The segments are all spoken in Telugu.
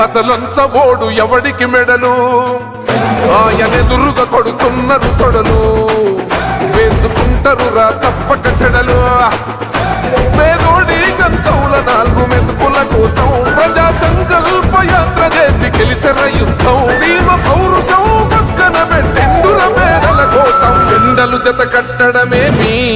అసలంచబోడు ఎవడికి మెడలు? ఆయనెదురుగా కొడుతున్నారు తొడలు వేసుకుంటారు రా తప్పక చెడలు. పేదోడి కంచౌల నాలుగు మెతుకుల కోసం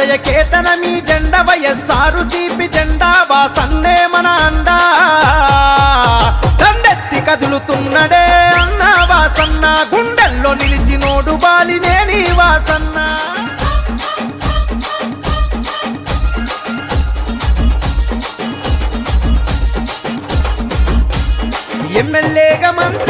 విజయ కేతన మీ జెండ వయస్సారు సిపి జెండా వాసన్నే మన అండా. దండెత్తి కదులుతున్నడే అన్న వాసన్న గుండెల్లో నిలిచినోడు బాలినే నీ వాసన్న. ఎమ్మెల్యేగా మంత్రి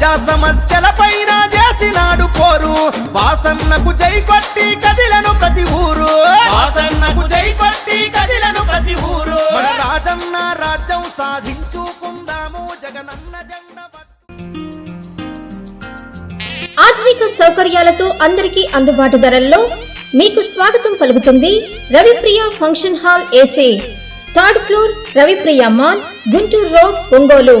ప్రజా సమస్యల పైన చేసినాడు పోరు. వాసన్నకు జై కొట్టి కదిలను ప్రతి ఊరు. వాసన్నకు జై కొట్టి కదిలను ప్రతి ఊరు. మన రాజన్న రాజ్యం సాధించుకుందాము. జగనన్న జెండ ఆధునిక సౌకర్యాలతో అందరికీ అందుబాటు ధరల్లో మీకు స్వాగతం పలుకుతుంది Ravipriya function hall AC. Third floor Ravipriya mall Guntur road Ongole.